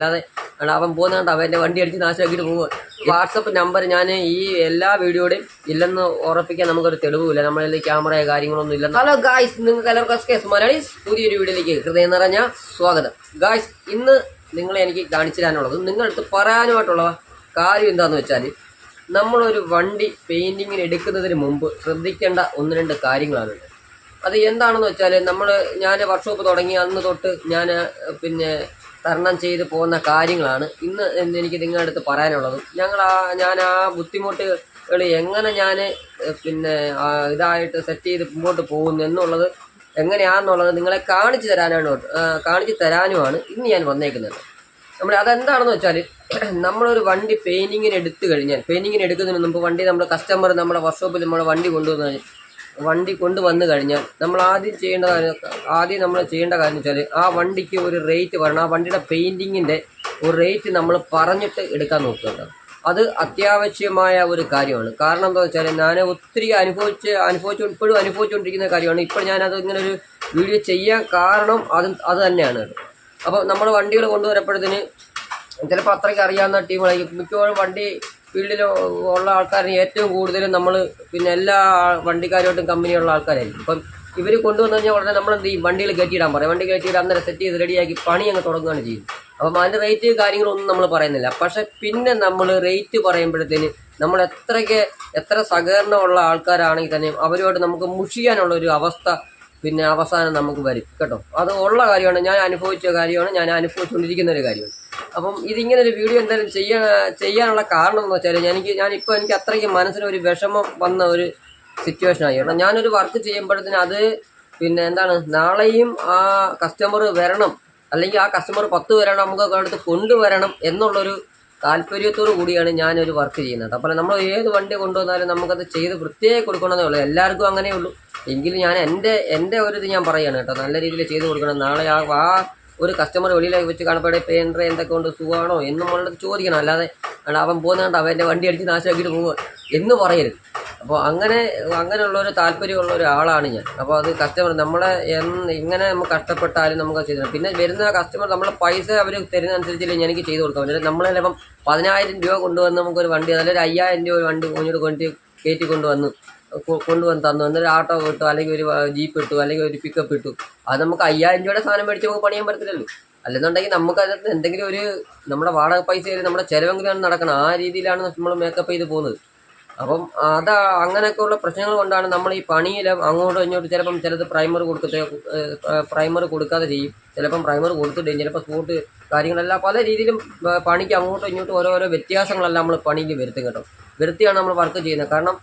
അല്ലാതെ അവൻ പോകുന്നതുകൊണ്ട് അവന്റെ വണ്ടി അടിച്ച് നാശമാക്കിയിട്ട് പോവുക. വാട്സപ്പ് നമ്പർ ഞാൻ ഈ എല്ലാ വീഡിയോയുടെയും ഇല്ലെന്ന് ഉറപ്പിക്കാൻ നമുക്കൊരു തെളിവില്ല നമ്മളിൽ ക്യാമറയോ കാര്യങ്ങളൊന്നും ഇല്ല ഹലോ ഗായ്സ് നിങ്ങൾക്ക് എല്ലാവർക്കും എസ് മലയാളീസ് പുതിയൊരു വീഡിയോയിലേക്ക് ഹൃദയം നിറഞ്ഞ സ്വാഗതം. ഗായ്സ് ഇന്ന് നിങ്ങളെ എനിക്ക് കാണിച്ചു തരാനുള്ളത് നിങ്ങളടുത്ത് പറയാനുമായിട്ടുള്ള കാര്യം എന്താണെന്ന് വെച്ചാൽ നമ്മളൊരു വണ്ടി പെയിന്റിങ്ങിന് എടുക്കുന്നതിന് മുമ്പ് ശ്രദ്ധിക്കേണ്ട ഒന്ന് രണ്ട് കാര്യങ്ങളാണ്. അത് എന്താണെന്ന് വെച്ചാൽ നമ്മൾ ഞാൻ വർക്ക്ഷോപ്പ് തുടങ്ങി അന്ന് തൊട്ട് ഞാൻ പിന്നെ തരണം ചെയ്ത് പോകുന്ന കാര്യങ്ങളാണ് ഇന്ന് എനിക്ക് നിങ്ങളുടെ അടുത്ത് പറയാനുള്ളത്. ഞങ്ങൾ ആ ഞാൻ ആ ബുദ്ധിമുട്ടുകൾ എങ്ങനെ ഞാൻ പിന്നെ ഇതായിട്ട് സെറ്റ് ചെയ്ത് മുമ്പോട്ട് പോകുന്നു എന്നുള്ളത് എങ്ങനെയാണെന്നുള്ളത് നിങ്ങളെ കാണിച്ചു തരാനാണ് കാണിച്ചു തരാനുമാണ് ഇന്ന് ഞാൻ വന്നേക്കുന്നത്. നമ്മൾ അതെന്താണെന്ന് വെച്ചാൽ നമ്മളൊരു വണ്ടി പെയിന്റിങ്ങിന് എടുത്തു കഴിഞ്ഞാൽ പെയിന്റിങ്ങിന് എടുക്കുന്നതിന് മുമ്പ് വണ്ടി നമ്മുടെ കസ്റ്റമർ നമ്മുടെ വർക്ക്ഷോപ്പിൽ നമ്മുടെ വണ്ടി കൊണ്ടുവന്ന് വണ്ടി കൊണ്ടുവന്നു കഴിഞ്ഞാൽ നമ്മൾ ആദ്യം ചെയ്യേണ്ട ആദ്യം നമ്മൾ ചെയ്യേണ്ട കാര്യം വെച്ചാൽ ആ വണ്ടിക്ക് ഒരു റേറ്റ് പറയണം ആ വണ്ടിയുടെ പെയിന്റിങ്ങിന്റെ ഒരു റേറ്റ് നമ്മൾ പറഞ്ഞിട്ട് എടുക്കാൻ നോക്കുക അത് അത്യാവശ്യമായ ഒരു കാര്യമാണ്. കാരണം എന്താ വെച്ചാൽ ഞാൻ ഒത്തിരി അനുഭവിച്ച് അനുഭവിച്ചു ഇപ്പോഴും അനുഭവിച്ചുകൊണ്ടിരിക്കുന്ന കാര്യമാണ്. ഇപ്പോൾ ഞാനത് ഇങ്ങനെ ഒരു വീഡിയോ ചെയ്യാൻ കാരണം അത് അത് തന്നെയാണ് അപ്പോൾ നമ്മൾ വണ്ടികൾ കൊണ്ടുവരപ്പോഴത്തേന് ചിലപ്പോൾ അത്രയ്ക്ക് അറിയാവുന്ന ടീമുകളായിരിക്കും മിക്കവാറും വണ്ടി ഫീൽഡിൽ ഉള്ള ആൾക്കാരിന് ഏറ്റവും കൂടുതൽ നമ്മൾ പിന്നെ എല്ലാ വണ്ടിക്കാരുമായിട്ടും കമ്പനിയുള്ള ആൾക്കാരായിരിക്കും. ഇപ്പം ഇവർ കൊണ്ടുവന്നു കഴിഞ്ഞാൽ ഉടനെ നമ്മൾ എന്ത് ചെയ്യും? വണ്ടികൾ കയറ്റിയിടാൻ പറയും. വണ്ടി കയറ്റിയിട്ട് അന്നേരം സെറ്റ് ചെയ്ത് റെഡിയാക്കി പണി അങ്ങ് തുടങ്ങുകയാണ് ചെയ്യും. അപ്പം അതിന്റെ റേറ്റ് കാര്യങ്ങളൊന്നും നമ്മൾ പറയുന്നില്ല. പക്ഷേ പിന്നെ നമ്മൾ റേറ്റ് പറയുമ്പോഴത്തേന് നമ്മൾ എത്രയ്ക്ക് എത്ര സഹകരണമുള്ള ആൾക്കാരാണെങ്കിൽ തന്നെയും അവരുമായിട്ട് നമുക്ക് മുഷിയാനുള്ള ഒരു അവസ്ഥ പിന്നെ അവസാനം നമുക്ക് വരും. കേട്ടോ? അത് ഉള്ള കാര്യമാണ്. ഞാൻ അനുഭവിച്ച കാര്യമാണ്. ഞാൻ അനുഭവിച്ചുകൊണ്ടിരിക്കുന്ന ഒരു കാര്യമാണ്. അപ്പം ഇതിങ്ങനെ ഒരു വീഡിയോ എന്തായാലും ചെയ്യാൻ ചെയ്യാനുള്ള കാരണം എന്ന് വെച്ചാൽ എനിക്ക് ഞാനിപ്പോൾ എനിക്ക് അത്രയ്ക്ക് മനസ്സിനൊരു വിഷമം വന്ന ഒരു സിറ്റുവേഷൻ ആയി. കാരണം ഞാനൊരു വർക്ക് ചെയ്യുമ്പോഴത്തേന് അത് പിന്നെ എന്താണ് നാളെയും ആ കസ്റ്റമർ വരണം അല്ലെങ്കിൽ ആ കസ്റ്റമർ പത്ത് വരണം നമുക്ക് അടുത്ത് കൊണ്ടുവരണം എന്നുള്ളൊരു താല്പര്യത്തോടു കൂടിയാണ് ഞാനൊരു വർക്ക് ചെയ്യുന്നത്. അപ്പോൾ നമ്മൾ ഏത് വണ്ടി കൊണ്ടുവന്നാലും നമുക്കത് ചെയ്ത് വൃത്തിയായി കൊടുക്കണമെന്നേ ഉള്ളൂ. എല്ലാവർക്കും അങ്ങനെയുള്ളൂ എങ്കിലും ഞാൻ എന്റെ എന്റെ ഒരു ഇത് ഞാൻ പറയുകയാണ് കേട്ടോ. നല്ല രീതിയിൽ ചെയ്ത് കൊടുക്കണം. നാളെ ആ ആ ഒരു കസ്റ്റമർ വെളിയിലേക്ക് വെച്ച് കാണപ്പെടുക പെയിന്റർ എന്തൊക്കെ ഉണ്ട് സുഖമാണോ? എന്ന് ചോദിക്കണം. അല്ലാതെ അവൻ പോകുന്നതുകൊണ്ട് അവന്റെ വണ്ടി അടിച്ച് നാശമാക്കിയിട്ട് പോവുക എന്ന് പറയരുത്. അപ്പോൾ അങ്ങനെ അങ്ങനെയുള്ള ഒരു താല്പര്യമുള്ള ഒരാളാണ് ഞാൻ. അപ്പോൾ അത് കസ്റ്റമർ നമ്മളെ എന്ന് ഇങ്ങനെ നമ്മൾ കഷ്ടപ്പെട്ടാലും നമുക്ക് ചെയ്തു പിന്നെ വരുന്ന കസ്റ്റമർ നമ്മളെ പൈസ അവർ തരുന്ന അനുസരിച്ചില്ലേ എനിക്ക് ചെയ്തു കൊടുക്കാം പറ്റും നമ്മളെ ചിലപ്പം പതിനായിരം രൂപ കൊണ്ടുവന്ന് നമുക്കൊരു വണ്ടി അല്ലെങ്കിൽ ഒരു അയ്യായിരം രൂപ ഒരു വണ്ടി മുന്നോട്ട് കൊണ്ട് കയറ്റി കൊണ്ടുവന്ന് കൊണ്ടുവന്ന് തന്നു. എന്നൊരു ആട്ടോ കിട്ടും അല്ലെങ്കിൽ ഒരു ജീപ്പ് ഇട്ടു അല്ലെങ്കിൽ ഒരു പിക്കപ്പ് ഇട്ടു. അത് നമുക്ക് അയ്യായിരം രൂപയുടെ സാധനം മേടിച്ച് നമുക്ക് പണിയാൻ പറ്റത്തില്ലല്ലോ. അല്ലെന്നുണ്ടെങ്കിൽ നമുക്ക് അതിനകത്ത് എന്തെങ്കിലും ഒരു നമ്മുടെ വാടക പൈസ കയറി നമ്മുടെ ചിലവെങ്കിലാണ് നടക്കണം. ആ രീതിയിലാണ് നമ്മൾ മേക്കപ്പ് ചെയ്ത് പോകുന്നത്. അപ്പം അത് അങ്ങനെയൊക്കെയുള്ള പ്രശ്നങ്ങൾ കൊണ്ടാണ് നമ്മൾ ഈ പണിയിൽ അങ്ങോട്ടും ഇങ്ങോട്ടും ചിലപ്പം ചിലത് പ്രൈമർ കൊടുക്കത്തെ പ്രൈമർ കൊടുക്കാതെ ചെയ്യും. ചിലപ്പം പ്രൈമർ കൊടുത്തിട്ട് ചിലപ്പോൾ സ്പോട്ട് കാര്യങ്ങളെല്ലാം പല രീതിയിലും പണിക്ക് അങ്ങോട്ടും ഇങ്ങോട്ടും ഓരോരോ വ്യത്യാസങ്ങളെല്ലാം നമ്മൾ പണിയിൽ വരുത്തും കേട്ടോ. വരുത്തിയാണ് നമ്മൾ വർക്ക് ചെയ്യുന്നത്. കാരണം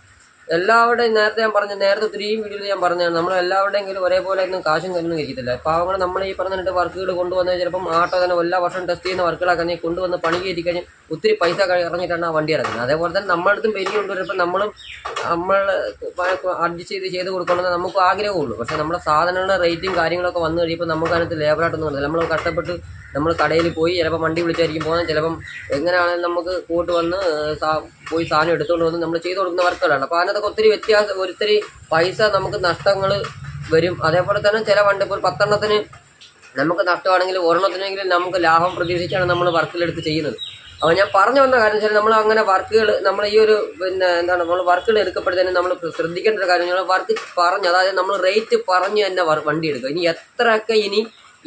എല്ലാവരുടെയും നേരത്തെ ഞാൻ പറഞ്ഞ നേരത്തെ ഒത്തിരിയും വീഡിയോയിൽ ഞാൻ പറഞ്ഞതാണ്. നമ്മൾ എല്ലാവരുടെയെങ്കിലും ഒരേപോലെ ഒന്നും കാശും കരുന്നും കഴിക്കത്തില്ല. പാവങ്ങൾ നമ്മൾ ഈ പറഞ്ഞിട്ട് വർക്കുകൾ കൊണ്ടുവന്ന് ചിലപ്പം ആട്ടോ തന്നെ എല്ലാ വർഷവും ടെസ്റ്റ് ചെയ്യുന്ന വർക്കുകളൊക്കെ നീ കൊണ്ടുവന്ന് പണി കയറ്റി കഴിഞ്ഞാൽ ഒത്തിരി പൈസ ഇറങ്ങിയിട്ടാണ് ആ വണ്ടി ഇറങ്ങുന്നത്. അതേപോലെ തന്നെ നമ്മളടുത്തും പെരിഞ്ഞ് കൊണ്ടുവരുമ്പോൾ നമ്മളും നമ്മൾ അഡ്ജസ്റ്റ് ചെയ്ത് ചെയ്ത് കൊടുക്കണമെന്ന് നമുക്ക് ആഗ്രഹമുള്ളൂ. പക്ഷേ നമ്മുടെ സാധനങ്ങളുടെ റേറ്റും കാര്യങ്ങളൊക്കെ വന്നു കഴിയുമ്പോൾ നമുക്ക് അതിനകത്ത് ലേബറായിട്ടൊന്നും നമ്മൾ കഷ്ടപ്പെട്ട് നമ്മൾ കടയിൽ പോയി ചിലപ്പോൾ വണ്ടി വിളിച്ചായിരിക്കും പോകുന്നത്. ചിലപ്പം എങ്ങനെയാണെങ്കിലും നമുക്ക് കൂട്ട് വന്ന് പോയി സാധനം എടുത്തുകൊണ്ട് വന്ന് നമ്മൾ ചെയ്തു കൊടുക്കുന്ന വർക്കുകളാണ്. അപ്പോൾ അതിനകത്തൊക്കെ ഒത്തിരി വ്യത്യാസം ഒത്തിരി പൈസ നമുക്ക് നഷ്ടങ്ങൾ വരും. അതേപോലെ തന്നെ ചില വണ്ടി ഇപ്പോൾ പത്തെണ്ണത്തിന് നമുക്ക് നഷ്ടമാണെങ്കിൽ ഒരെണ്ണത്തിനെങ്കിലും നമുക്ക് ലാഭം പ്രതീക്ഷിച്ചാണ് നമ്മൾ വർക്കിലെടുത്ത് ചെയ്യുന്നത്. അപ്പോൾ ഞാൻ പറഞ്ഞു വന്ന കാര്യം വെച്ചാൽ നമ്മൾ അങ്ങനെ വർക്കുകൾ നമ്മൾ ഈ ഒരു പിന്നെ എന്താണ് നമ്മൾ വർക്കുകൾ എടുക്കപ്പെടുന്നതിന് നമ്മൾ ശ്രദ്ധിക്കേണ്ട ഒരു കാര്യം വർക്ക് പറഞ്ഞു അതായത് നമ്മൾ റേറ്റ് പറഞ്ഞ് തന്നെ വണ്ടി എടുക്കുക. ഇനി എത്രയൊക്കെ ഇനി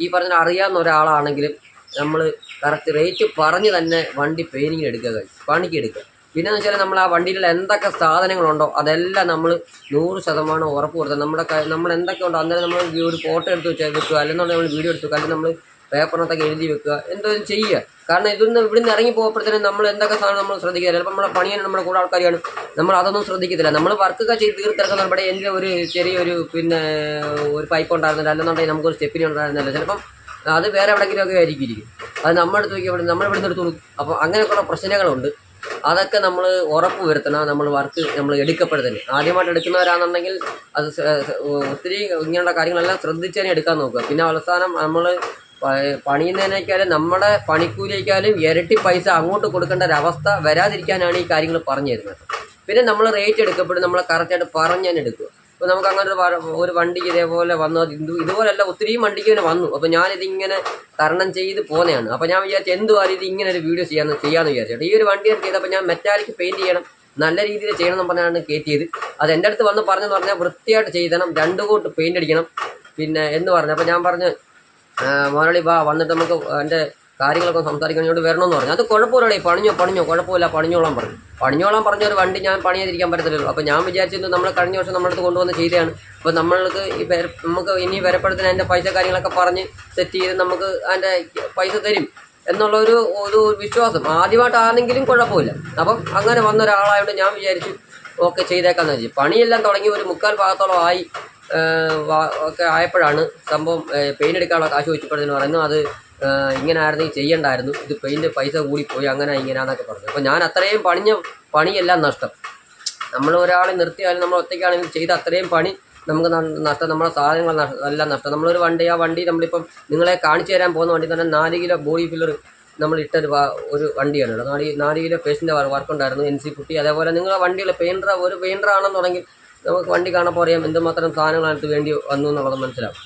ഈ പറഞ്ഞ അറിയാവുന്ന ഒരാളാണെങ്കിലും നമ്മൾ കറക്റ്റ് റേറ്റ് പറഞ്ഞ് തന്നെ വണ്ടി പെയിനിങ്ങിന് എടുക്കുക. പണിക്ക് എടുക്കുക. പിന്നെന്ന് വെച്ചാൽ നമ്മൾ ആ വണ്ടിയിലുള്ള എന്തൊക്കെ സാധനങ്ങളുണ്ടോ അതെല്ലാം നമ്മൾ നൂറ് ശതമാനം ഉറപ്പ് കൊടുത്താൽ നമ്മുടെ നമ്മൾ എന്തൊക്കെ ഉണ്ടോ അന്നേരം നമ്മൾ ഒരു ഫോട്ടോ എടുത്ത് വെച്ചാൽ വെക്കുക. അല്ലെന്നുണ്ടെങ്കിൽ നമ്മൾ വീഡിയോ എടുത്ത് അല്ലെങ്കിൽ നമ്മൾ പേപ്പറിനകത്തൊക്കെ എഴുതി വെക്കുക. എന്തോ ചെയ്യുക. കാരണം ഇതൊന്ന് ഇവിടുന്ന് ഇറങ്ങി പോകുമ്പോഴത്തേനും നമ്മൾ എന്തൊക്കെ സാധനം നമ്മൾ ശ്രദ്ധിക്കുക ചിലപ്പോൾ നമ്മുടെ പണിയാണ് നമ്മുടെ കൂടെ ആൾക്കാരാണ് നമ്മൾ അതൊന്നും ശ്രദ്ധിക്കത്തില്ല. നമ്മൾ വർക്കൊക്കെ ചെയ്ത് തീർത്തിറക്കുന്ന ഇവിടെ എന്റെ ഒരു ചെറിയൊരു പിന്നെ ഒരു പൈപ്പ് ഉണ്ടായിരുന്നില്ല. അല്ലെന്നുണ്ടെങ്കിൽ നമുക്കൊരു സ്റ്റെപ്പിന് ഉണ്ടായിരുന്നില്ല. ചിലപ്പം അത് വേറെ എവിടെയെങ്കിലും ഒക്കെ ആയിരിക്കും. അത് നമ്മുടെ അടുത്ത് നോക്കി നമ്മൾ ഇവിടെ നിന്ന് എടുത്ത് അപ്പോൾ അങ്ങനെയൊക്കെയുള്ള പ്രശ്നങ്ങളുണ്ട്. അതൊക്കെ നമ്മൾ ഉറപ്പ് വരുത്തണം. നമ്മൾ വർക്ക് നമ്മൾ എടുക്കപ്പെടുന്നതിന്. ആദ്യമായിട്ട് എടുക്കുന്നവരാണെന്നുണ്ടെങ്കിൽ അത് ഒത്തിരി ഇങ്ങനെയുള്ള കാര്യങ്ങളെല്ലാം ശ്രദ്ധിച്ച് തന്നെ എടുക്കാൻ നോക്കുക. പിന്നെ അവസാനം നമ്മൾ പണിയുന്നതിനേക്കാളും നമ്മുടെ പണിക്കൂലിയേക്കാളും ഇരട്ടി പൈസ അങ്ങോട്ട് കൊടുക്കേണ്ട ഒരു അവസ്ഥ വരാതിരിക്കാനാണ് ഈ കാര്യങ്ങൾ പറഞ്ഞു തരുന്നത്. പിന്നെ നമ്മൾ റേറ്റ് എടുക്കപ്പെടും നമ്മൾ കറക്റ്റായിട്ട് പറഞ്ഞു തന്നെ എടുക്കുക. അപ്പോൾ നമുക്ക് അങ്ങനെ ഒരു ഒരു വണ്ടിക്ക് ഇതേപോലെ വന്നു ഹിന്ദു ഇത് ഇതുപോലെയല്ല ഒത്തിരിയും വണ്ടിക്ക് ഇങ്ങനെ വന്നു. അപ്പോൾ ഞാനിതിങ്ങനെ തരണം ചെയ്ത് പോന്നെയാണ് അപ്പോൾ ഞാൻ വിചാരിച്ചു എന്തുവാലും ഇത് ഇങ്ങനെ ഒരു വീഡിയോ ചെയ്യാന്ന് ചെയ്യാമെന്ന് വിചാരിച്ചു. ഈ ഒരു വണ്ടി ഞാൻ ചെയ്തപ്പോൾ ഞാൻ മെറ്റാലിക്ക് പെയിന്റ് ചെയ്യണം നല്ല രീതിയിൽ ചെയ്യണം എന്ന് പറഞ്ഞാണ് കയറ്റിയത് അത് എന്റെ അടുത്ത് വന്ന് പറഞ്ഞെന്ന് പറഞ്ഞാൽ വൃത്തിയായിട്ട് ചെയ്തണം രണ്ട് കോട്ട് പെയിന്റ് അടിക്കണം. പിന്നെ എന്ന് പറഞ്ഞു. അപ്പോൾ ഞാൻ പറഞ്ഞു മോനളി വാ വന്നിട്ട് നമുക്ക് എന്റെ കാര്യങ്ങളൊക്കെ സംസാരിക്കാൻ ഇങ്ങോട്ട് വരണമെന്ന് പറഞ്ഞു. അത് കുഴപ്പമില്ലേ പണിഞ്ഞോ പണിഞ്ഞോ കുഴപ്പമില്ല പണിഞ്ഞോളാൻ പറഞ്ഞു. പണിഞ്ഞോളാൻ പറഞ്ഞ ഒരു വണ്ടി ഞാൻ പണിയാതിരിക്കാൻ പറ്റത്തില്ലല്ലോ. അപ്പോൾ ഞാൻ വിചാരിച്ചിരുന്നു നമ്മൾ കഴിഞ്ഞ വർഷം നമ്മളടുത്ത് കൊണ്ടുവന്ന ചെയ്തതാണ്. അപ്പോൾ നമ്മൾക്ക് ഈ നമുക്ക് ഇനി വരപ്പെടുത്തിന് അതിന്റെ പൈസ കാര്യങ്ങളൊക്കെ പറഞ്ഞ് സെറ്റ് ചെയ്ത് നമുക്ക് അതിന്റെ പൈസ തരും എന്നുള്ളൊരു ഒരു വിശ്വാസം. ആദ്യമായിട്ടാണെങ്കിലും കുഴപ്പമില്ല. അപ്പം അങ്ങനെ വന്ന ഒരാളായതുകൊണ്ട് ഞാൻ വിചാരിച്ചു ഓക്കെ ചെയ്തേക്കാന്ന് വെച്ചു പണിയെല്ലാം തുടങ്ങി ഒരു മുക്കാൽ ഭാഗത്തോളം ആയി. ഒക്കെ ആയപ്പോഴാണ് സംഭവം പെയിന്റ് എടുക്കാനുള്ള കാശ് വെച്ചപ്പോഴെന്ന് പറയുന്നു അത് ഇങ്ങനെ ആയിരുന്നെങ്കിൽ ചെയ്യണ്ടായിരുന്നു ഇത് പെയിന്റ് പൈസ കൂടിപ്പോയി അങ്ങനെ ഇങ്ങനെയാന്നൊക്കെ പറഞ്ഞു. അപ്പോൾ ഞാൻ അത്രയും പണിഞ്ഞ പണിയെല്ലാം നഷ്ടം. നമ്മൾ ഒരാളെ നിർത്തിയാലും നമ്മൾ ഒറ്റയ്ക്കാണെങ്കിൽ ചെയ്ത അത്രയും പണി നമുക്ക് നഷ്ടം നമ്മുടെ സാധനങ്ങൾ എല്ലാം നഷ്ടം. നമ്മളൊരു വണ്ടി ആ വണ്ടി നമ്മളിപ്പം നിങ്ങളെ കാണിച്ചു തരാൻ പോകുന്ന വണ്ടി തന്നെ നാല് കിലോ ബോഡി ഫില്ലർ നമ്മൾ ഇട്ടൊരു ഒരു വണ്ടിയാണ്. നാല് നാല് കിലോ പേഷ്യന്റെ വർക്ക് ഉണ്ടായിരുന്നു എൻ സി കുട്ടി. അതേപോലെ നിങ്ങൾ വണ്ടികൾ പെയിന്റർ ഒരു പെയിന്റർ ആണെന്നുണ്ടെങ്കിൽ നമുക്ക് വണ്ടി കാണുമ്പോൾ അറിയാം എന്തുമാത്രം അതിനകത്ത് വേണ്ടി വന്നു എന്നുള്ളത് മനസ്സിലാവും.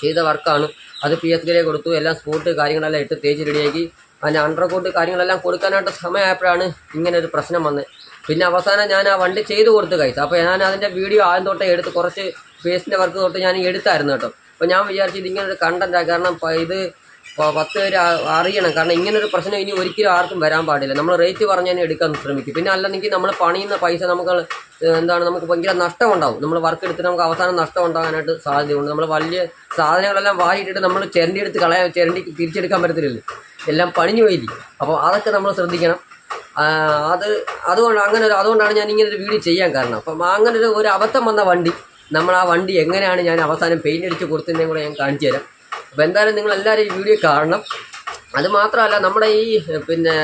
ചെയ്ത വർക്കാണ്. അത് പി എസ് ഗിരെ കൊടുത്തു. എല്ലാം സ്പോട്ട് കാര്യങ്ങളെല്ലാം ഇട്ട് തേച്ച് റെഡിയാക്കി. അതിന്റെ അണ്ടർ കോട്ട് കാര്യങ്ങളെല്ലാം കൊടുക്കാനായിട്ട് സമയമായപ്പോഴാണ് ഇങ്ങനെ ഒരു പ്രശ്നം വന്നത് പിന്നെ അവസാനം ഞാൻ ആ വണ്ടി ചെയ്ത് കൊടുത്തു കഴിച്ചു അപ്പോൾ ഞാൻ അതിന്റെ വീഡിയോ ആദ്യം തൊട്ടേ എടുത്ത് കുറച്ച് ഫേസിന്റെ വർക്ക് തൊട്ട് ഞാൻ എടുത്തായിരുന്നു കേട്ടോ. അപ്പോൾ ഞാൻ വിചാരിച്ചു ഇതിങ്ങനെ ഒരു കണ്ടന്റാണ് കാരണം ഇത് പത്ത് പേര് അറിയണം. കാരണം ഇങ്ങനൊരു പ്രശ്നം ഇനി ഒരിക്കലും ആർക്കും വരാൻ പാടില്ല. നമ്മൾ റേറ്റ് പറഞ്ഞ് തന്നെ എടുക്കാൻ ശ്രമിക്കും. പിന്നെ അല്ലെങ്കിൽ നമ്മൾ പണിയുന്ന പൈസ നമുക്ക് എന്താണ് നമുക്ക് ഭയങ്കര നഷ്ടം ഉണ്ടാവും നമ്മൾ വർക്ക് എടുത്തിട്ട് നമുക്ക് അവസാനം നഷ്ടം ഉണ്ടാകാനായിട്ട് സാധ്യതയുണ്ട്. നമ്മൾ വലിയ സാധനങ്ങളെല്ലാം വാരിയിട്ടിട്ട് നമ്മൾ ചിരണ്ടി എടുത്ത് കളയാൻ ചിരണ്ടി തിരിച്ചെടുക്കാൻ പറ്റത്തില്ലല്ലോ. എല്ലാം പണിഞ്ഞു പോയിരിക്കും അപ്പോൾ അതൊക്കെ നമ്മൾ ശ്രദ്ധിക്കണം. അത് അതുകൊണ്ട് അങ്ങനെ ഒരു അതുകൊണ്ടാണ് ഞാൻ ഇങ്ങനെ ഒരു വീഡിയോ ചെയ്യാൻ കാരണം. അപ്പം അങ്ങനെ ഒരു ഒരു അബദ്ധം വന്ന വണ്ടി നമ്മൾ ആ വണ്ടി എങ്ങനെയാണ് ഞാൻ അവസാനം പെയിന്റ് അടിച്ച് കൊടുത്തതിനെ കൂടെ ഞാൻ കാണിച്ചു തരാം. അപ്പോൾ എന്തായാലും നിങ്ങൾ എല്ലാവരും ഈ വീഡിയോ കാണണം. അത് മാത്രമല്ല നമ്മുടെ ഈ പിന്നെ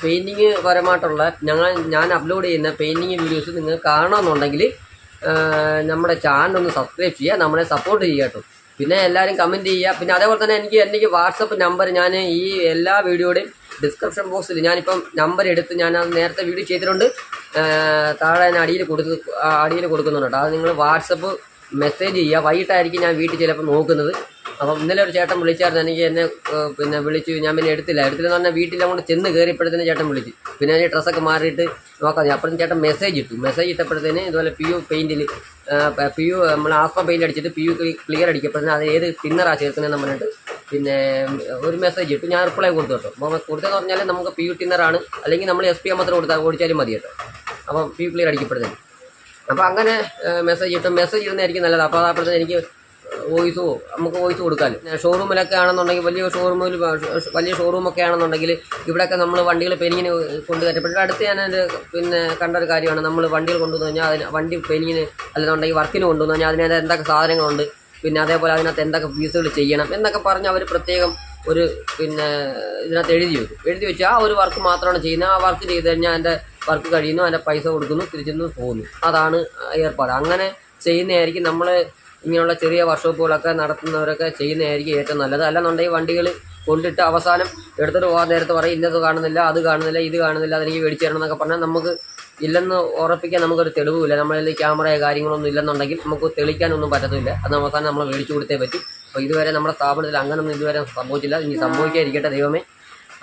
പെയിന്റിങ് പരമായിട്ടുള്ള ഞങ്ങൾ ഞാൻ അപ്ലോഡ് ചെയ്യുന്ന പെയിന്റിങ് വീഡിയോസ് നിങ്ങൾ കാണണമെന്നുണ്ടെങ്കിൽ നമ്മുടെ ചാനൽ ഒന്ന് സബ്സ്ക്രൈബ് ചെയ്യുക നമ്മളെ സപ്പോർട്ട് ചെയ്യുക കേട്ടോ. പിന്നെ എല്ലാവരും കമന്റ് ചെയ്യുക. പിന്നെ അതേപോലെ തന്നെ എനിക്ക് എനിക്ക് വാട്സപ്പ് നമ്പർ ഞാൻ ഈ എല്ലാ വീഡിയോയുടെയും ഡിസ്ക്രിപ്ഷൻ ബോക്സിൽ ഞാനിപ്പം നമ്പർ എടുത്ത് ഞാൻ അത് നേരത്തെ വീഡിയോ ചെയ്തിട്ടുണ്ട്. താഴെ ഞാൻ അടിയിൽ കൊടുത്ത് അടിയിൽ കൊടുക്കുന്നുണ്ട് അത് നിങ്ങൾ വാട്സപ്പ് മെസ്സേജ് ചെയ്യുക വൈകിട്ടായിരിക്കും ഞാൻ വീട്ടിൽ ചിലപ്പോൾ നോക്കുന്നത്. അപ്പം ഇന്നലെ ഒരു ചേട്ടൻ വിളിച്ചായിരുന്നു. എനിക്ക് എന്നെ പിന്നെ വിളിച്ചു. ഞാൻ പിന്നെ എടുത്തില്ല. എടുത്തില്ലെന്ന് പറഞ്ഞാൽ വീട്ടിൽ അങ്ങോട്ട് ചെന്ന് കയറിയപ്പോഴത്തേനും ചേട്ടൻ വിളിച്ചു. പിന്നെ ഞാൻ ഡ്രസ്സൊക്കെ മാറിയിട്ട് നോക്കാം. അപ്പോഴും ചേട്ടൻ മെസ്സേജ് ഇട്ടു. മെസ്സേജ് ഇട്ടപ്പോഴത്തേന് ഇതുപോലെ പി യു പെയിന്റിൽ പി യു നമ്മൾ ആസ്മ പെയിന്റ് അടിച്ചിട്ട് പി യു ക്ലിയർ അടിക്കപ്പോഴത്തേന് അത് ഏത് തിന്നറാ ചേർക്കുന്നതെന്ന് പറഞ്ഞിട്ട് പിന്നെ ഒരു മെസ്സേജ് ഇട്ടു. ഞാൻ റിപ്ലൈ കൊടുത്തു കേട്ടോ. അപ്പോൾ കൊടുത്തതെന്ന് പറഞ്ഞാൽ നമുക്ക് പി യു ടിന്നറാണ് അല്ലെങ്കിൽ നമ്മൾ എസ് പി മാത്രം കൊടുത്താൽ ഓടിച്ചാലും മതി കേട്ടോ. അപ്പം പി യു ക്ലിയർ അടിക്കപ്പെടുന്നത് അപ്പോൾ അങ്ങനെ മെസ്സേജ് കിട്ടും മെസ്സേജ് ഇടുന്നതായിരിക്കും നല്ലത്. അപ്പോൾ അപ്പോഴത്തേന് എനിക്ക് വോയിസോ നമുക്ക് വോയിസ് കൊടുക്കാമല്ലോ ഷോറൂമിലൊക്കെ ആണെന്നുണ്ടെങ്കിൽ വലിയ ഷോറൂമിൽ വലിയ ഷോറൂമൊക്കെ ആണെന്നുണ്ടെങ്കിൽ ഇവിടെയൊക്കെ നമ്മൾ വണ്ടികൾ പെനിങ്ങിന് കൊണ്ട് പക്ഷേ അടുത്ത് ഞാൻ പിന്നെ കണ്ട ഒരു കാര്യമാണ്. നമ്മൾ വണ്ടികൾ കൊണ്ടുവന്നു കഴിഞ്ഞാൽ അതിന് വണ്ടി പെനിങ്ങിന് അല്ലെന്നുണ്ടെങ്കിൽ വർക്കിന് കൊണ്ടുവന്നു കഴിഞ്ഞാൽ അതിനകത്ത് എന്തൊക്കെ സാധനങ്ങളുണ്ട് പിന്നെ അതേപോലെ അതിനകത്ത് എന്തൊക്കെ ഫീസുകൾ ചെയ്യണം എന്നൊക്കെ പറഞ്ഞ് അവർ പ്രത്യേകം ഒരു പിന്നെ ഇതിനകത്ത് എഴുതി വെക്കും. എഴുതി വെച്ച് ആ ഒരു വർക്ക് മാത്രമാണ് ചെയ്യുന്നത്. ആ വർക്ക് ചെയ്ത് കഴിഞ്ഞാൽ അതിന്റെ വർക്ക് കഴിയുന്നു അതിന്റെ പൈസ കൊടുക്കുന്നു തിരിച്ചൊന്നും പോകുന്നു അതാണ് ഏർപ്പാട്. അങ്ങനെ ചെയ്യുന്നതായിരിക്കും നമ്മൾ ഇങ്ങനെയുള്ള ചെറിയ വർക്ക്ഷോപ്പുകളൊക്കെ നടത്തുന്നവരൊക്കെ ചെയ്യുന്നതായിരിക്കും ഏറ്റവും നല്ലത്. അല്ലെന്നുണ്ടെങ്കിൽ വണ്ടികൾ കൊണ്ടിട്ട് അവസാനം എടുത്തിട്ട് പോകാൻ നേരത്തെ പറയും ഇന്നത് കാണുന്നില്ല അത് കാണുന്നില്ല ഇത് കാണുന്നില്ല അതെനിക്ക് മേടിച്ചു തരണം എന്നൊക്കെ പറഞ്ഞാൽ നമുക്ക് ഇല്ലെന്ന് ഉറപ്പിക്കാൻ നമുക്കൊരു തെളിവുമില്ല. നമ്മളിൽ ക്യാമറയോ കാര്യങ്ങളൊന്നും ഇല്ലെന്നുണ്ടെങ്കിൽ നമുക്ക് തെളിക്കാനൊന്നും പറ്റത്തില്ല. അത് അവസാനം നമ്മൾ മേടിച്ചു കൊടുത്തേ പറ്റും. അപ്പോൾ ഇതുവരെ നമ്മുടെ സ്ഥാപനത്തിൽ അങ്ങനൊന്നും ഇതുവരെ സംഭവിച്ചില്ല. ഇനി സംഭവിക്കാതിരിക്കട്ടെ ദൈവമേ.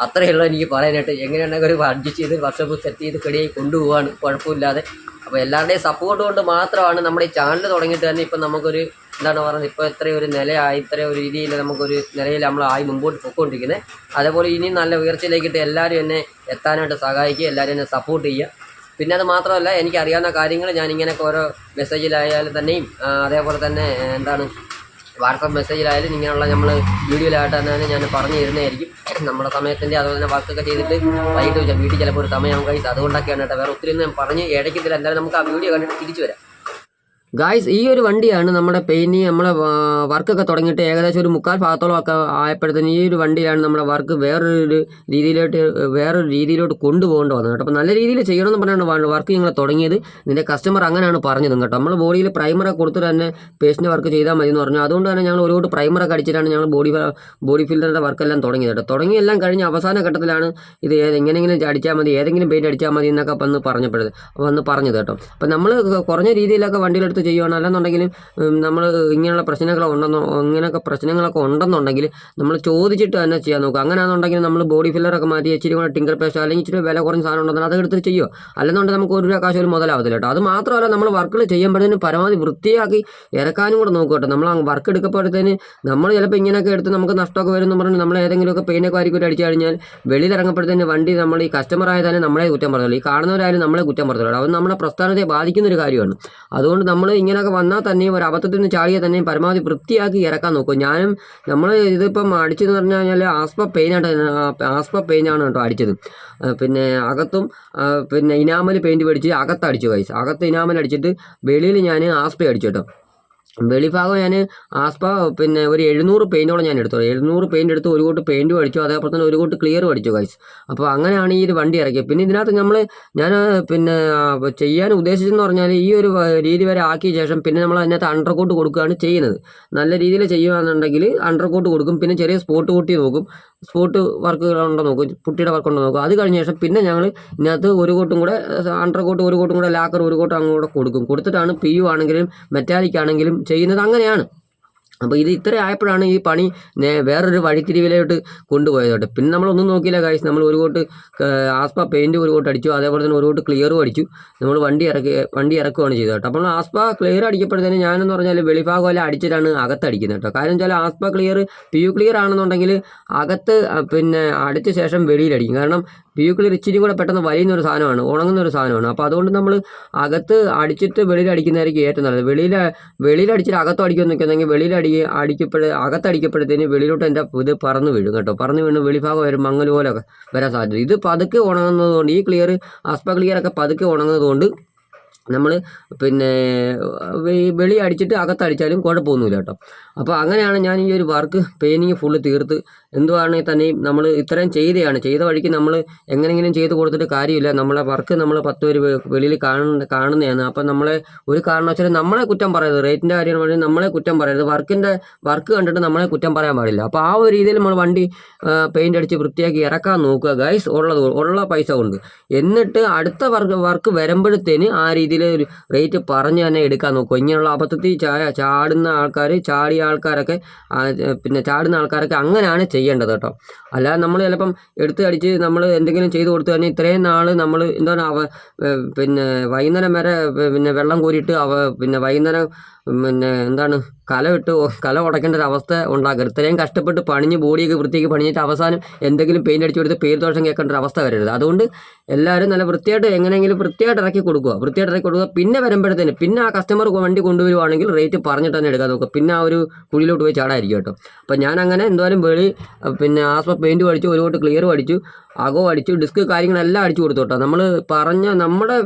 അത്രയേ ഉള്ളൂ എനിക്ക് പറയാനായിട്ട്. എങ്ങനെയാണെങ്കിൽ ഒരു അഡ്ജസ്റ്റ് ചെയ്ത് വർഷോപ്പ് സെറ്റ് ചെയ്ത് കെടിയായി കൊണ്ടുപോവാണ്. കുഴപ്പമില്ലാതെ. അപ്പോൾ എല്ലാവരുടെയും സപ്പോർട്ട് കൊണ്ട് മാത്രമാണ് നമ്മുടെ ഈ ചാനൽ തുടങ്ങിയിട്ട് തന്നെ ഇപ്പം നമുക്കൊരു എന്താണ് പറയുന്നത്? ഇപ്പോൾ ഇത്രയും ഒരു നിലയായി ഇത്രയും ഒരു രീതിയിൽ നമുക്കൊരു നിലയിൽ നമ്മളായി മുമ്പോട്ട് പൊയ്ക്കൊണ്ടിരിക്കുന്നത്. അതേപോലെ ഇനിയും നല്ല ഉയർച്ചയിലേക്കിട്ട് എല്ലാവരും എന്നെ എത്താനായിട്ട് സഹായിക്കുക എല്ലാവരും എന്നെ സപ്പോർട്ട് ചെയ്യുക. പിന്നെ അത് മാത്രമല്ല എനിക്കറിയാവുന്ന കാര്യങ്ങൾ ഞാനിങ്ങനെയൊക്കെ ഓരോ മെസ്സേജിലായാലും തന്നെയും അതേപോലെ തന്നെ എന്താണ് വാട്സപ്പ് മെസ്സേജിലായാലും ഇങ്ങനെയുള്ള നമ്മൾ വീഡിയോയിലായിട്ട് തന്നെ ഞാൻ പറഞ്ഞു തരുന്നതായിരിക്കും നമ്മുടെ സമയത്തിന്റെ അതുപോലെ തന്നെ വർക്കൊക്കെ ചെയ്തിട്ട് വൈകിട്ട് വെച്ചാൽ വീട്ടിൽ ചിലപ്പോൾ ഒരു സമയം കഴിച്ച് അതുകൊണ്ടൊക്കെയാണ് കേട്ടോ. വേറെ ഒത്തിരി ഞാൻ പറഞ്ഞ് ഇടയ്ക്കത്തില്ല എന്തായാലും നമുക്ക് ആ വീഡിയോ കണ്ടിട്ട് തിരിച്ചു വരാം. ഗായ്സ് ഈ ഒരു വണ്ടിയാണ് നമ്മുടെ പെയിന്റിങ് നമ്മളെ വർക്കൊക്കെ തുടങ്ങിയിട്ട് ഏകദേശം ഒരു മുക്കാൽ ഭാഗത്തോളം ഒക്കെ ആയപ്പോഴത്തേന് ഈ ഒരു വണ്ടിയിലാണ് നമ്മുടെ വർക്ക് വേറൊരു രീതിയിലോട്ട് വേറൊരു രീതിയിലോട്ട് കൊണ്ടുപോകേണ്ടി വന്നത് കേട്ടോ. അപ്പോൾ നല്ല രീതിയിൽ ചെയ്യണമെന്ന് പറഞ്ഞാണ് വർക്ക് ഞങ്ങൾ തുടങ്ങിയത്. നിന്റെ കസ്റ്റമർ അങ്ങനെയാണ് പറഞ്ഞത് കേട്ടോ. നമ്മൾ ബോഡിയിൽ പ്രൈമറൊക്കെ കൊടുത്തിട്ട് തന്നെ പേസ്റ്റിന്റെ വർക്ക് ചെയ്താൽ മതി എന്ന് പറഞ്ഞു. അതുകൊണ്ട് തന്നെ ഞങ്ങൾ ഒരുപാട് പ്രൈമറൊക്കെ അടിച്ചിട്ടാണ് ഞങ്ങൾ ബോഡി ബോഡി ഫിൽഡറിന്റെ വർക്കെല്ലാം തുടങ്ങിയത് കേട്ടോ. തുടങ്ങി എല്ലാം കഴിഞ്ഞ് അവസാന ഘട്ടത്തിലാണ് ഇത് എങ്ങനെയെങ്കിലും അടിച്ചാൽ മതി ഏതെങ്കിലും പെയിന്റ് അടിച്ചാൽ മതി എന്നൊക്കെ വന്ന് പറഞ്ഞപ്പോഴത് വന്ന് പറഞ്ഞത് കേട്ടോ. അപ്പോൾ നമ്മൾ കുറഞ്ഞ രീതിയിലൊക്കെ വണ്ടിയിലെടുത്ത് കൊടുത്ത് ചെയ്യുകയാണ് അല്ലെന്നുണ്ടെങ്കിൽ നമ്മൾ ഇങ്ങനെയുള്ള പ്രശ്നങ്ങൾ ഉണ്ടെന്നോ ഇങ്ങനെയൊക്കെ പ്രശ്നങ്ങളൊക്കെ ഉണ്ടെന്നുണ്ടെങ്കിൽ നമ്മൾ ചോദിച്ചിട്ട് തന്നെ ചെയ്യാൻ നോക്കുക. അങ്ങനെയാണെന്നുണ്ടെങ്കിൽ നമ്മൾ ബോഡി ഫില്ലറൊക്കെ മാറ്റി ഇച്ചിരി കൂടെ ടിങ്കർ പേസ്റ്റ് അല്ലെങ്കിൽ ഇച്ചിരി വില കുറഞ്ഞ സാധനം ഉണ്ടെന്നാൽ അതെടുത്തിട്ട് എടുത്ത് ചെയ്യുക. അല്ലെന്നുണ്ടെങ്കിൽ നമുക്ക് ഒരു രൂപ കാശ് ഒരു മുതലാവത്തില്ല കേട്ടോ. അത് മാത്രമല്ല നമ്മൾ വർക്കുകൾ ചെയ്യുമ്പോഴത്തേന് പരമാവധി വൃത്തിയാക്കി ഇറക്കാനും കൂടെ നോക്കുക കേട്ടോ. നമ്മൾ വർക്ക് എടുക്കപ്പോഴത്തേന് നമ്മൾ ചിലപ്പോൾ ഇങ്ങനെയൊക്കെ എടുത്ത് നമുക്ക് നഷ്ടമൊക്കെ എന്ന് പറഞ്ഞ് നമ്മൾ ഏതെങ്കിലുമൊക്കെ പെയിനൊക്കെ വാരിക്കൂട്ടി അടിച്ചു കഴിഞ്ഞാൽ വെളിയിൽ ഇറങ്ങപ്പെടുത്തേന് വണ്ടി നമ്മൾ ഈ കസ്റ്റമർ ആയതാനും നമ്മളെ കുറ്റം പറഞ്ഞുള്ളൂ ഈ കാണുന്നവരായാലും നമ്മളെ കുറ്റം പറഞ്ഞുള്ളൂ അത് നമ്മുടെ പ്രസ്ഥാനത്തെ ബാധിക്കുന്ന ഒരു കാര്യമാണ്. അതുകൊണ്ട് നമ്മൾ ഇങ്ങനെയൊക്കെ വന്നാൽ തന്നെയും ഒരു അബദ്ധത്തിൽ നിന്ന് ചാടിയാൽ തന്നെയും പരമാവധി വൃത്തിയാക്കി ഇറക്കാൻ നോക്കും. ഞാനും നമ്മൾ ഇതിപ്പം അടിച്ചെന്ന് പറഞ്ഞു കഴിഞ്ഞാൽ ആസ്പ പെയിനായിട്ട് ആസ്പ പെയിനാണ് കേട്ടോ അടിച്ചത്. പിന്നെ അകത്തും പിന്നെ ഇനാമൽ പെയിന്റ് മേടിച്ച് അകത്ത് അടിച്ചു കൈസ് അകത്ത് ഇനാമൽ അടിച്ചിട്ട് വെളിയിൽ ഞാൻ ആസ്പ അടിച്ചു കേട്ടോ. വെളിഭാഗം ഞാൻ ആസ്പ പിന്നെ ഒരു എഴുന്നൂറ് പെയിന്റോളം ഞാൻ എടുത്തു. എഴുന്നൂറ് പെയിന്റ് എടുത്ത് ഒരു കൂട്ട് പെയിന്റും അടിച്ചു അതേപോലെ തന്നെ ഒരു കൂട്ട് ക്ലിയറും അടിച്ചു ഗൈസ് അപ്പോൾ അങ്ങനെയാണ് ഈ ഒരു വണ്ടി ഇറക്കിയത്. പിന്നെ ഇതിനകത്ത് നമ്മൾ ഞാൻ പിന്നെ ചെയ്യാൻ ഉദ്ദേശിച്ചെന്ന് പറഞ്ഞാൽ ഈ ഒരു രീതി വരെ ആക്കിയ ശേഷം പിന്നെ നമ്മൾ അതിനകത്ത് അണ്ടർകോട്ട് കൊടുക്കുകയാണ് ചെയ്യുന്നത്. നല്ല രീതിയിൽ ചെയ്യുകയാണെന്നുണ്ടെങ്കിൽ അണ്ടർകോട്ട് കൊടുക്കും. പിന്നെ ചെറിയ സ്പോട്ട് കൂട്ടി നോക്കും. സ്പോട്ട് വർക്കുകളുണ്ടോ നോക്കും. പുട്ടിയുടെ വർക്ക് ഉണ്ടോ നോക്കും. അത് കഴിഞ്ഞ ശേഷം പിന്നെ ഞങ്ങൾ ഇതിനകത്ത് ഒരു കോട്ടും കൂടെ അണ്ടർകോട്ട് ഒരു കോട്ടും കൂടെ ലാക്കർ ഒരു കോട്ടും അങ്ങോട്ട് കൊടുക്കും. കൊടുത്തിട്ടാണ് പി യു ആണെങ്കിലും മെറ്റാലിക് ആണെങ്കിലും ചെയ്യുന്നത് അങ്ങനെയാണ്. അപ്പോൾ ഇത് ഇത്ര ആയപ്പോഴാണ് ഈ പണി വേറൊരു വഴിത്തിരിവിലോട്ട് കൊണ്ടുപോയത് കേട്ടോ. പിന്നെ നമ്മളൊന്നും നോക്കിയില്ല കാശ് നമ്മൾ ഒരു കോട്ട് ആസ്പ പെയിന്റ് ഒരു കോട്ട് അടിച്ചു. അതേപോലെ തന്നെ ഒരു കോട്ട് ക്ലിയറും അടിച്ചു. നമ്മൾ വണ്ടി ഇറക്കി വണ്ടി ഇറക്കുകയാണ് ചെയ്തത് കേട്ടോ. അപ്പോൾ ആസ്പ ക്ലിയർ അടിക്കപ്പെടുന്നതിന് ഞാനെന്ന് പറഞ്ഞാൽ വെളിഭാഗം എല്ലാം അടിച്ചിട്ടാണ് അകത്ത് അടിക്കുന്നത് കേട്ടോ. കാരണം വെച്ചാൽ ആസ്പ ക്ലിയർ പി യു ക്ലിയർ ആണെന്നുണ്ടെങ്കിൽ അകത്ത് പിന്നെ അടിച്ച ശേഷം വെളിയിലടിക്കും കാരണം പി യു ക്ലിയർ ഇച്ചിരി കൂടെ പെട്ടെന്ന് വലിയുന്ന ഒരു സാധനമാണ് ഉണങ്ങുന്ന ഒരു സാധനമാണ്. അപ്പോൾ അതുകൊണ്ട് നമ്മൾ അകത്ത് അടിച്ചിട്ട് വെളിയിൽ അടിക്കുന്നതായിരിക്കും ഏറ്റവും നല്ലത്. വെളിയിൽ വെളിയിൽ അടിച്ചിട്ട് അകത്തും അടിക്കുമെന്ന് ഉണ്ടെങ്കിൽ വെളിയിൽ അടി അടിക്കപ്പെടു അകത്തടിക്കപ്പെടുന്നതിന് വെളിയിലോട്ട് എന്റെ ഇത് പറന്ന് വീഴും കേട്ടോ. പറന്ന് വീണ് വെളിഭാഗം വരും മങ്ങൽ പോലെ വരാൻ സാധ്യത. ഇത് പതുക്കെ ഉണങ്ങുന്നതുകൊണ്ട് ഈ ക്ലിയർ ആസ്പ ക്ലിയറൊക്കെ പതുക്കെ ഉണങ്ങുന്നതുകൊണ്ട് നമ്മൾ പിന്നെ വെളി അടിച്ചിട്ട് അകത്തടിച്ചാലും കുഴപ്പമൊന്നുമില്ല കേട്ടോ അപ്പോൾ അങ്ങനെയാണ് ഞാൻ ഈ ഒരു വർക്ക് പെയിന്റിങ് ഫുള്ള് തീർത്ത്. എന്തുവാണെങ്കിൽ തന്നെയും നമ്മൾ ഇത്രയും ചെയ്തതാണ് ചെയ്ത വഴിക്ക് നമ്മൾ എങ്ങനെയെങ്കിലും ചെയ്ത് കൊടുത്തിട്ട് കാര്യമില്ല. നമ്മളെ വർക്ക് നമ്മൾ പത്ത് പേര് വെളിയിൽ കാണുന്ന കാണുന്നതാണ്. അപ്പം നമ്മളെ ഒരു കാരണവശാലും നമ്മളെ കുറ്റം പറയരുത്. റേറ്റിന്റെ കാര്യം പറഞ്ഞാൽ നമ്മളെ കുറ്റം പറയരുത്. വർക്കിന്റെ വർക്ക് കണ്ടിട്ട് നമ്മളെ കുറ്റം പറയാൻ പാടില്ല. അപ്പോൾ ആ ഒരു രീതിയിൽ നമ്മൾ വണ്ടി പെയിന്റ് അടിച്ച് വൃത്തിയാക്കി ഇറക്കാൻ നോക്കുക ഗൈസ് ഉള്ളത് ഉള്ള പൈസ കൊണ്ട്. എന്നിട്ട് അടുത്ത വർക്ക് വർക്ക് വരുമ്പോഴത്തേന് ആ രീതിയിൽ ഒരു റേറ്റ് പറഞ്ഞ് തന്നെ എടുക്കാൻ നോക്കുക ഇങ്ങനെയുള്ള അബദ്ധത്തിൽ ചാടുന്ന ആൾക്കാർ ചാടിയ ആൾക്കാരൊക്കെ പിന്നെ ചാടുന്ന ആൾക്കാരൊക്കെ അങ്ങനെയാണ് ചെയ്യേണ്ടത് കേട്ടോ. അല്ലാതെ നമ്മൾ ചിലപ്പം എടുത്ത് അടിച്ച് നമ്മൾ എന്തെങ്കിലും ചെയ്ത് കൊടുത്തു തന്നെ ഇത്രയും നാൾ നമ്മൾ എന്താണ് അവ പിന്നെ വൈകുന്നേരം വരെ പിന്നെ വെള്ളം കോരിയിട്ട് അവ പിന്നെ വൈകുന്നേരം പിന്നെ എന്താണ് കല ഇട്ട് കല ഉടക്കേണ്ട ഒരു അവസ്ഥ ഉണ്ടാക്കരുത്. ഇത്രയും കഷ്ടപ്പെട്ട് പണിഞ്ഞ് ബോഡിയൊക്കെ വൃത്തിയൊക്കെ പണിഞ്ഞിട്ട് അവസാനം എന്തെങ്കിലും പെയിന്റ് അടിച്ചു കൊടുത്ത് പേര് ദോഷം കേൾക്കേണ്ട ഒരു അവസ്ഥ വരരുത്. അതുകൊണ്ട് എല്ലാവരും നല്ല വൃത്തിയായിട്ട് എങ്ങനെയെങ്കിലും വൃത്തിയായിട്ട് ഇറക്കി കൊടുക്കുക. വൃത്തിയായിട്ട് ഇറക്കി കൊടുക്കുക. പിന്നെ വരുമ്പോഴത്തേന് പിന്നെ ആ കസ്റ്റമർ വണ്ടി കൊണ്ടുവരുവാണെങ്കിൽ റേറ്റ് പറഞ്ഞിട്ട് തന്നെ എടുക്കാൻ നോക്കുക. പിന്നെ ആ ഒരു കുഴിയിലോട്ട് പോയി ചാടായിരിക്കും കേട്ടോ. അപ്പം ഞാൻ അങ്ങനെ എന്തായാലും വെളി പിന്നെ ആസ്മ പെയിന്റ് അടിച്ചു ഒരു കോട്ട് ക്ലിയർ അടിച്ചു അകോ അടിച്ചു ഡിസ്ക് കാര്യങ്ങളെല്ലാം അടിച്ചു കൊടുത്തു കേട്ടോ. നമ്മൾ പറഞ്ഞ നമ്മുടെ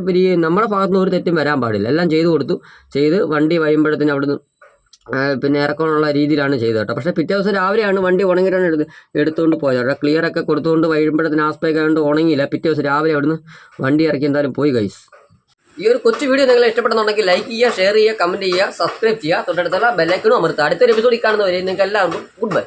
നമ്മുടെ ഭാഗത്തുനിന്ന് ഒരു തെറ്റും വരാൻ പാടില്ല. എല്ലാം ചെയ്തു കൊടുത്തു. ചെയ്ത് വണ്ടി വരുമ്പോഴത്തേന് അവിടുന്ന് പിന്നെ ഇറക്കമുള്ള രീതിയിലാണ് ചെയ്തത് കേട്ടോ. പക്ഷേ പിറ്റേ ദിവസം രാവിലെയാണ് വണ്ടി ഉണങ്ങിയിട്ടാണ് എടുത്ത് എടുത്തുകൊണ്ട് പോയത് കേട്ടോ. ക്ലിയർ ഒക്കെ കൊടുത്തുകൊണ്ട് വരുമ്പോഴത്തേന് ആസ്പേക്ക് ആയതുകൊണ്ട് ഉണങ്ങിയില്ല. പിറ്റേ ദിവസം രാവിലെ അവിടുന്ന് വണ്ടി ഇറക്കി എന്തായാലും പോയി കൈസ് ഈ ഒരു കൊച്ചു വീഡിയോ നിങ്ങൾ ഇഷ്ടപ്പെടുന്നുണ്ടെങ്കിൽ ലൈക്ക് ചെയ്യുക ഷെയർ ചെയ്യുക കമന്റ് ചെയ്യുക സബ്സ്ക്രൈബ് ചെയ്യുക. തൊട്ടടുത്തുള്ള ബെല്ലൈക്കണും അമർത്തുക. അടുത്തൊരു എപ്പിസോഡിൽ കാണുന്നവരെ നിങ്ങൾക്ക് എല്ലാവർക്കും ഗുഡ് ബൈ